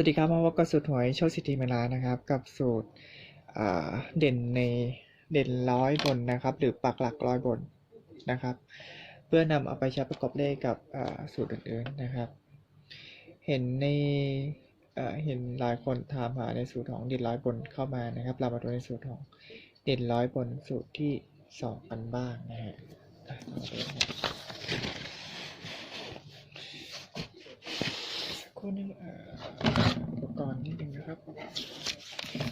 สวัสดีครับมาพบกับสูตรหวยโชคสิทธิเมลานะครับ กับสูตรเด่นในเด่นร้อยบนนะครับ หรือปักหลักร้อยบนนะครับ เพื่อนำเอาไปใช้ประกอบเลขกับสูตรอื่นๆนะครับ เห็นในเห็นหลายคนถามหาในสูตรของเด่นร้อยบนเข้ามานะครับ เรามาดูในสูตรของเด่นร้อยบนสูตรที่สองกันบ้างนะฮะอะมาดูนะครับสักครู่นึงเอ่อ นะครับ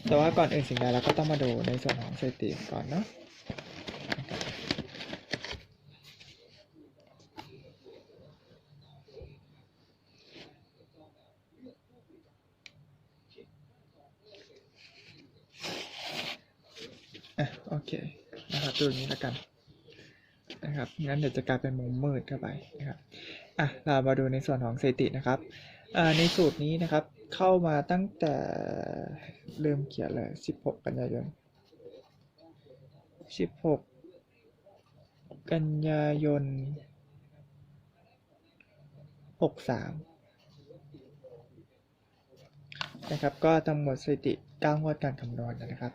แต่ว่าก่อนอื่นสิ่งใดเราก็ต้องมาดูในส่วนของสถิติก่อนเนาะอะโอเคนะครับดูอย่างนี้แล้วกันนะครับงั้นเดี๋ยวจะกลายเป็นมุมมืดเข้าไปนะครับอะเรามาดูในส่วนของสถิตินะครับในสูตรนี้นะครับ เข้ามาตั้งแต่เริ่มเขียนเลย16กันยายน16กันยายน63นะครับ ก็ทั้งหมดสถิติ9งวดการคำนวณนนะครับ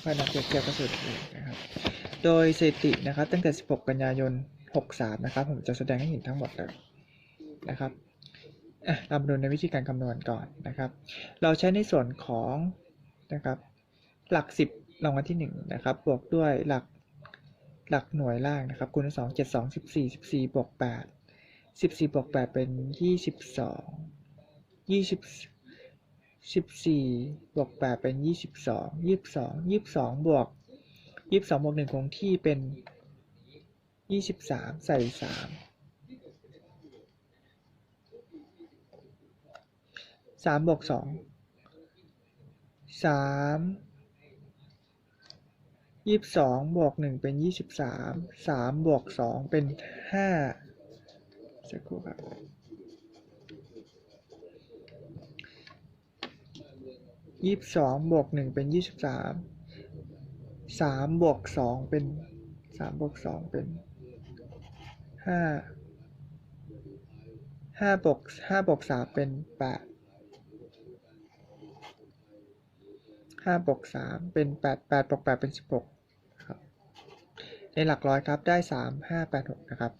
เพื่อนำเปรียบเทียบกับสูตรอื่นนะครับ โดยสถิตินะครับตั้งแต่ 16 กันยายน 63 นะครับ ผมจะแสดงให้เห็นทั้งหมดเลยนะครับ เรามาดูในวิธีการคำนวณก่อนนะครับ เราใช้ในส่วนของนะครับหลัก 10รางวัลที่1นะครับบวกด้วยหลักหลักหน่วยล่างนะครับคูณด้วย2 7 2 14 14บวก8 14บวก8เป็น 22 20 14บวก8เป็น 22 22 22บวก22บวก1คงที่เป็น 23 ใส่ 3 สามบวกสองสามยี่สิบสองบวกหนึ่งเป็นยี่สิบสามสามบวกสองเป็นห้าสักครู่ครับยี่สิบสองบวกหนึ่งเป็นยี่สิบสามสามบวกสองเป็นสามบวกสองเป็นห้าห้าบวกห้าบวกสามเป็นแปด ห้าบวกสามเป็นแปดแปดบวกแปดเป็นสิบหกครับ ในหลักร้อยครับได้สามห้าแปดหกนะครับ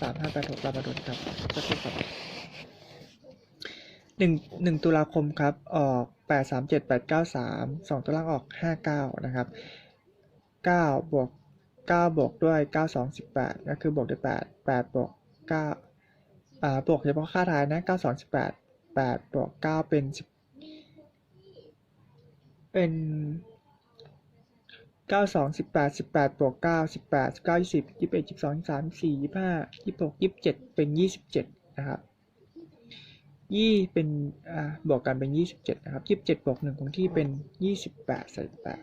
สามห้าแปดหกเรามาดูครับสักครู่ครับหนึ่งหนึ่งตุลาคมครับ ออกแปดสามเจ็ดแปดเก้าสามสองตัวล่างออกห้าเก้านะครับเก้าบวกเก้าบวกด้วยเก้าสองสิบแปดก็คือบวกด้วยแปดแปดบวกเก้าอ่าบวกเฉพาะค่าท้ายนะเก้าสองสิบแปดแปดบวกเก้าเป็นสิบ เป็นเก้าสองสิบแปดสิบแปดบวกเก้าสิบแปดสิบเก้ายี่สิบยี่สิบเอ็ดยี่สิบสองยี่สิบสามยี่สิบสี่ยี่สิบห้ายี่สิบหกยี่สิบเจ็ดเป็นยี่สิบเจ็ดนะครับยี่เป็นอ่าบวกกันเป็นยี่สิบเจ็ดนะครับยี่สิบเจ็ดบวกหนึ่งคงที่เป็นยี่สิบแปดใส่แปด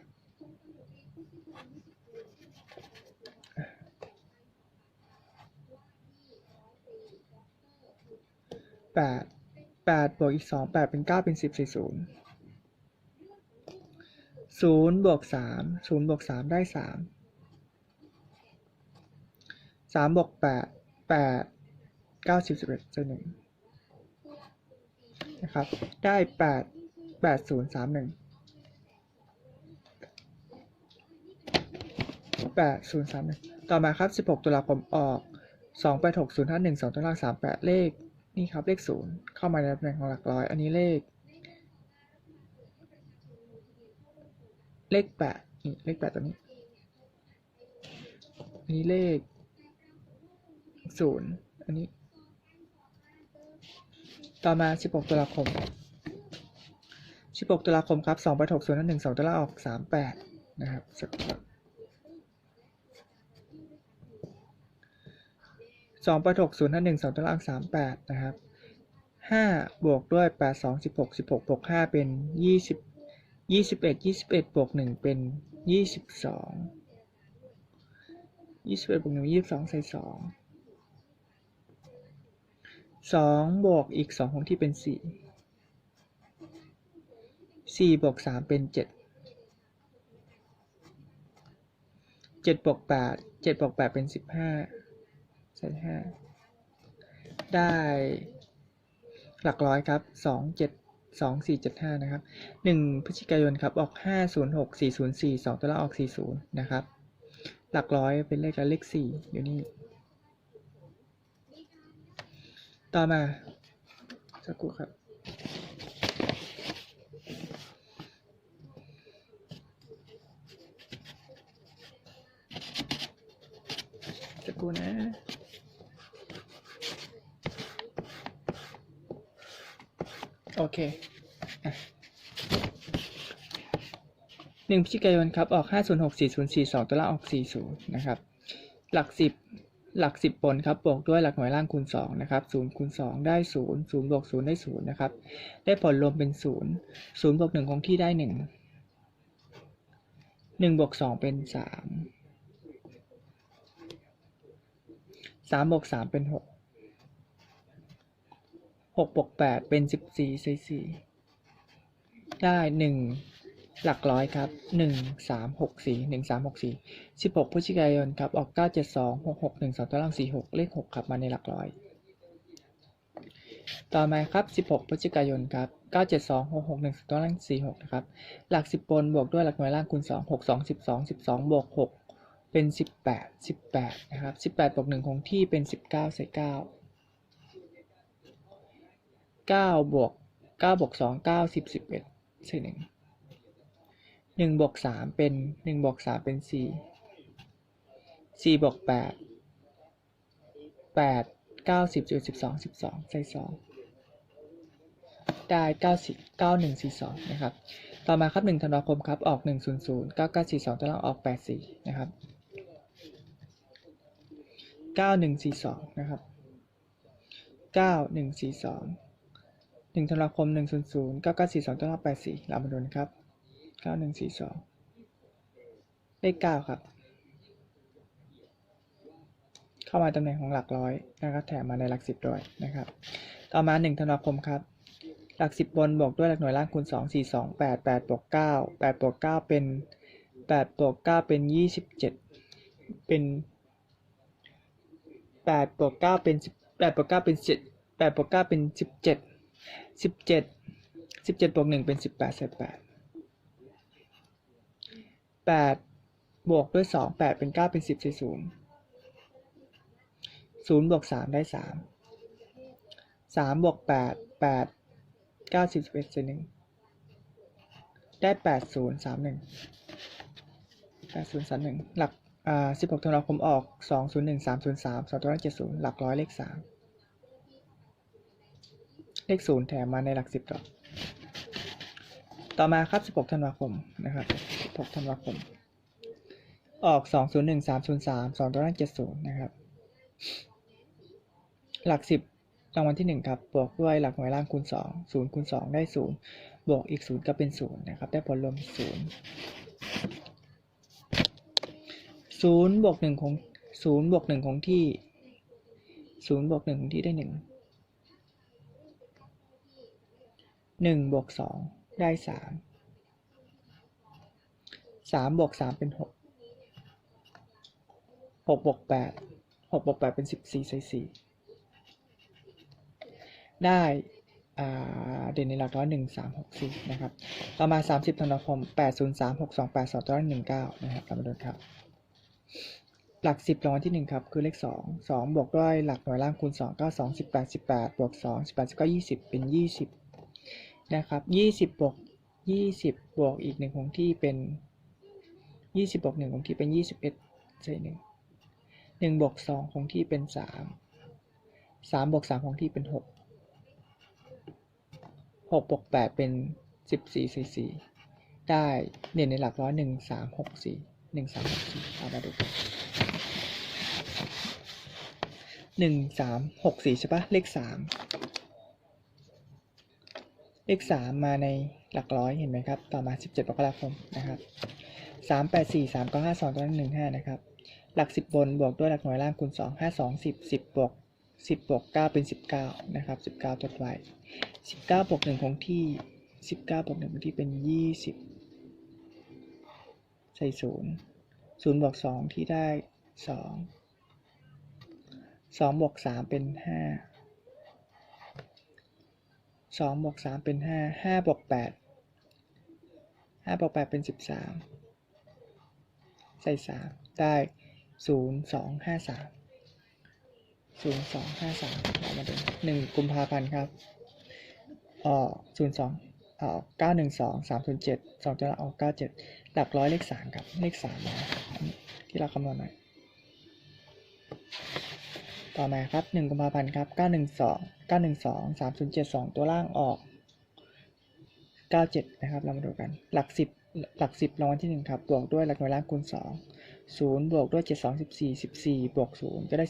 แปดแปดบวกอีกสองแปดเป็นเก้าเป็นสิบสี่ศูนย์ ศูนย์บวกสามศูนย์บวกสามได้สามสามบวกแปดแปดเก้าสิบสิบเอ็ดเจอหนึ่งนะครับ ได้แปดแปดศูนย์สามหนึ่งแปดศูนย์สามหนึ่งต่อมาครับสิบหกตุลาคมออกสองแปดหกศูนย์ห้าหนึ่งสองตัวล่างสามแปดเลขนี่ครับเลขศูนย์เข้ามาในตำแหน่งของหลักร้อย อันนี้เลข เลขแปดนี่เลขแปดตัวนี้ อันนี้เลขศูนย์อันนี้ ต่อมา16ตุลาคม16ตุลาคมครับ2ไป6 0 1 2ตัวละออก38นะครับสักครู่สองไปหกศูนย์ห้าหนึ่งสองตัวล่างสามแปดนะครับห้าบวกด้วยแปดสองสิบหกสิบหกบวกห้าเป็นยี่สิบ ยี่สิบเอ็ดยี่สิบเอ็ดบวกหนึ่งเป็นยี่สิบสองยี่สิบเอ็ดบวกหนึ่งยี่สิบสองใส่สองสองบวกอีกสองคงที่เป็นสี่สี่บวกสามเป็นเจ็ดเจ็ดบวกแปดเจ็ดบวกแปดเป็นสิบห้าใส่ห้าได้หลักร้อยครับสองเจ็ด สองสี่เจ็ดห้านะครับหนึ่งพฤศจิกายนครับออกห้าศูนย์หกสี่ศูนย์สี่สองตัวละออกสี่ศูนย์นะครับ หลักร้อยเป็นเลขเลขสี่อยู่นี่ ต่อมาสักครู่ครับสักครู่นะ โอเคหนึ่งพฤศจิกายนครับ ออก 506 4042 ตัวละออก 40 นะครับ หลัก 10 หลัก 10บนครับ บวกด้วยหลักหน่วยล่างคูณ 2 นะครับ0คูณ 2 ได้ 0 0บวก 0 ได้ 0 นะครับ ได้ผลรวมเป็น 0 0บวก 1 คงที่ได้ 1 1บวก 2 เป็น 3 3บวก 3 เป็น 6 หกบวกแปดเป็นสิบสี่ใส่สี่ได้หนึ่งหลักร้อยครับหนึ่งสามหกสี่หนึ่งสามหกสี่สิบหกพฤศจิกายนครับออกเก้าเจ็ดสองหกหกหนึ่งสองตัวล่างสี่หกเลขหกครับมาในหลักร้อย ต่อมาครับสิบหกพฤศจิกายนครับเก้าเจ็ดสองหกหกหนึ่งตารางสี่หกนะครับหลักสิบบนบวกด้วยหลักหน่วยล่างคูณสองหกสองสิบสองสิบสองบวกหกเป็นสิบแปดสิบแปดนะครับสิบแปดบวกหนึ่งคงที่เป็นสิบเก้าใส่เก้า 9 9บวก9บวก2 9 10 11ใส่1 1บวก3เป็น1บวก3เป็น4 4บวก8 8 9 10 11 12 12ใส่2ได้90 9142นะครับ ต่อมาครับ1ธันวาคมครับ ออก100 9942ตารางออก84นะครับ9142นะครับ 9142 1ธันวาคม100 9942ตาราง84เรามาดูนะครับ9142เลข9ครับ เข้ามาตำแหน่งของหลักร้อยนะครับ แถมมาในหลักสิบด้วยนะครับ ต่อมา1ธันวาคมครับ หลักสิบบนบวกด้วยหลักหน่วยล่างคูณ2 4 2 8 8บวก9 8บวก9เป็น8บวก9เป็น27เป็น8บวก9เป็น10 8บวก9เป็น7 8บวก9เป็น17 17 สิบเจ็ดสิบเจ็ดบวกหนึ่งเป็นสิบแปดเศษแปดแปดบวกด้วยสองแปดเป็นเก้าเป็นสิบสี่ศูนย์ศูนย์บวกสามได้สามสามบวกแปดแปดเก้าสิบเอ็ดสี่หนึ่งได้แปดศูนย์สามหนึ่งแปดศูนย์สามหนึ่งหลักอ่าสิบหกธันวาคมออกสองศูนย์หนึ่งสามศูนย์สามสองตัวเลขเจ็ดศูนย์หลักร้อยเลขสาม เลข0แถมมาในหลัก10ต่อ ต่อมาครับ16ธันวาคมนะครับ16ธันวาคม ออก2 0 1 3 0 3 2ตัวเลข70นะครับ หลัก10รางวัลที่1ครับ บวกด้วยหลักหน่วยล่างคูณ2 0คูณ2ได้0บวกอีก0ก็เป็น0นะครับ ได้ผลรวม0 0บวก1คง0บวก1คงที่0บวก1คงที่ได้ 1 1บวก2ได้3สามบวกสามเป็นหกหกบวกแปดหกบวกแปดเป็นสิบสี่ใส่สี่ได้เด่นในหลักร้อยหนึ่งสามหกสี่นะครับ ต่อมาสามสิบธันวาคมแปดศูนย์สามหกสองแปดสองร้อยหนึ่งเก้านะครับเรามาดูครับ หลักสิบรางวัลที่หนึ่งครับ คือเลขสองสองบวกด้วยหลักหน่วยล่างคูณสองก็สองสิบแปดสิบแปดบวกสองสิบแปดสิบเก้ายี่สิบเป็นยี่สิบ นะครับยี่สิบบวกยี่สิบบวกอีกหนึ่งคงที่เป็นยี่สิบบวกหนึ่งคงที่เป็นยี่สิบเอ็ดใส่หนึ่งหนึ่งบวกสองคงที่เป็นสามสามบวกสามคงที่เป็นหกหกบวกแปดเป็นสิบสี่สี่สี่ได้เด่นในหลักร้อยหนึ่งสามหกสี่หนึ่งสามหกสี่เอามาดูกันหนึ่งสามหกสี่ใช่ปะเลขสาม เลขสามมาในหลักร้อยเห็นไหมครับ ต่อมาสิบเจ็ดมกราคมนะครับสามแปดสี่สามเก้าห้าสองตัวหนึ่งห้านะครับ หลักสิบบนบวกด้วยหลักหน่วยล่างคูณสองห้าสองสิบสิบบวกสิบบวกเก้าเป็นสิบเก้านะครับสิบเก้าจดไว้สิบเก้าบวกหนึ่งคงที่สิบเก้าบวกหนึ่งคงที่เป็นยี่สิบใส่ศูนย์ศูนย์บวกสองที่ได้สองสองบวกสามเป็นห้า สองบวกสามเป็นห้าห้าบวกแปดห้าบวกแปดเป็นสิบสามใส่สามได้ศูนย์สองห้าสามศูนย์สองห้าสามเรามาดูหนึ่งกุมภาพันธ์ครับออกศูนย์สองออกเก้าหนึ่งสองสามศูนย์เจ็ดสองตัวละออกเก้าเจ็ดหลักร้อยเลขสามครับ เลขสามาอันนี้ที่เราคำนวณหน่อย ต่อมาครับ1กุมภาพันธ์ครับ912 912 3072 ตัวล่างออก 97 นะครับ เรามาดูกัน หลัก 10 หลัก 10รางวัลที่ 1 ครับ บวกด้วยหลักหน่วยล่างคูณ 2 0 บวกด้วย 7 2 14 14 บวก 0 ก็ได้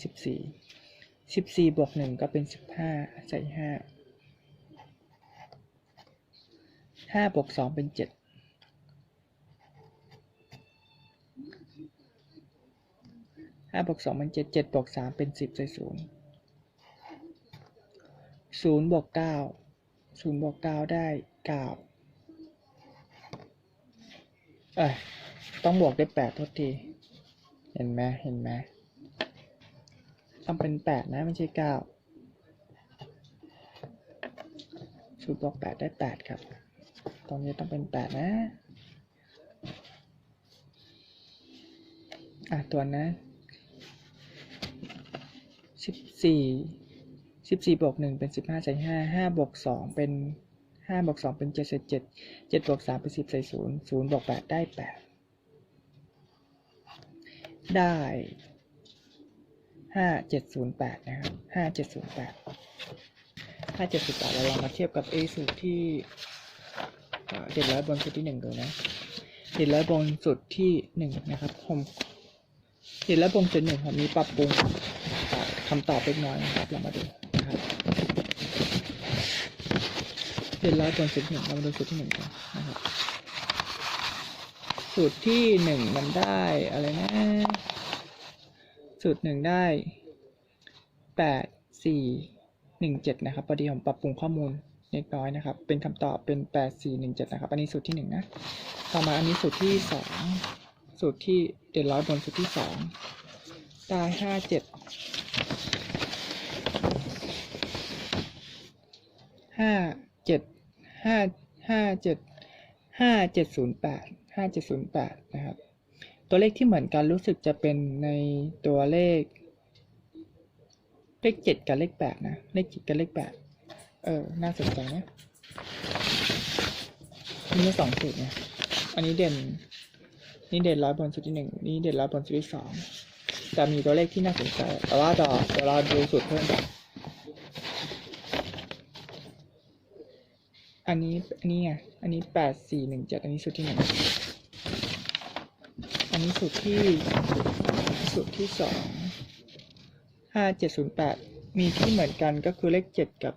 14 14 บวก 1 ก็เป็น 15 ใส่ 5 5 บวก 2 เป็น 7 ห้าบวกสองเป็นเจ็ดเจ็ดบวกสามเป็นสิบใส่ศูนย์ศูนย์บวกเก้าศูนย์บวกเก้าได้เก้าเอ้ยต้องบวกได้แปดทุกที เห็นไหมเห็นไหมต้องเป็นแปดนะไม่ใช่เก้าศูนย์บวกแปดได้แปดครับ ตรงนี้ต้องเป็นแปดนะอะตัวนะ สิบสี่สิบสี่บวกหนึ่งเป็นสิบห้าใส่ห้าห้าบวกสองเป็นห้าบวกสองเป็นเจ็ดใส่เจ็ดเจ็ดบวกสามเป็นสิบใส่ศูนย์ศูนย์บวกแปดได้แปดได้ห้าเจ็ดศูนย์แปดนะครับห้าเจ็ดศูนย์แปดห้าเจ็ดศูนย์แปดเราลองมาเทียบกับเอสูตรที่เอ่อเจ็ดร้อยบนสุดที่หนึ่งดูนะเจ็ดร้อยบนสุดที่หนึ่งนะครับผมเจ็ดร้อยบนสุดหนึ่งผมมีปรับปรุง คำตอบเล็กน้อยนะครับ เรามาดูนะครับเรียนร้อยบนสูตรหนึ่งเรามาดูสูตรที่หนึ่งกันนะครับ สูตรที่หนึ่งมันได้อะไรนะ สูตรหนึ่งได้แปดสี่หนึ่งเจ็ดนะครับพอดีผมปรับปรุงข้อมูลเล็กน้อยนะครับ เป็นคำตอบเป็นแปดสี่หนึ่งเจ็ดนะครับ อันนี้สูตรที่หนึ่งนะ ต่อมาอันนี้สูตรที่สองสูตรที่เด่นร้อยบนสูตรที่สองได้ห้าเจ็ด ห้าเจ็ดห้าห้าเจ็ดห้าเจ็ดศูนย์แปดห้าเจ็ดศูนย์แปดนะครับ ตัวเลขที่เหมือนกันรู้สึกจะเป็นในตัวเลข เลขเจ็ดกับเลขแปดนะ เลขเจ็ดกับเลขแปดเออ น่าสนใจนะมีสองสูตรเนี่ยอันนี้เด่น นี่เด่นร้อยบนสุดที่หนึ่งนี่เด่นร้อยบนสุดที่สองจะมีตัวเลขที่น่าสนใจแต่ว่าเดี๋ยวเดี๋ยวเราดูสูตรเพิ่มก่อน อันนี้อันนี้ไงอันนี้แปดสี่หนึ่งเจ็ดอันนี้สูตรที่หนึ่งอันนี้สูตรที่สูตรที่สองห้าเจ็ดศูนย์แปดมีที่เหมือนกันก็คือเลขเจ็ดกับ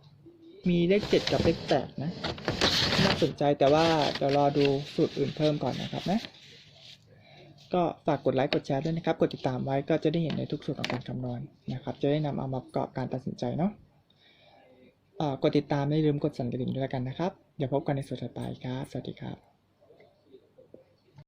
มีเลขเจ็ดกับเลขแปดนะน่าสนใจแต่ว่าเดี๋ยวรอดูสูตรอื่นเพิ่มก่อนนะครับนะ ก็ฝากกดไลค์กดแชร์ด้วยนะครับ กดติดตามไว้ก็จะได้เห็นในทุกส่วนของการคำนวณนะครับ จะได้นำเอามาประกอบการตัดสินใจเนาะ กดติดตามไม่ลืมกดสั่นกระดิ่งด้วยล้วกันนะครับ เดี๋ยวพบกันในส่วนถัดไปครับ สวัสดีครับ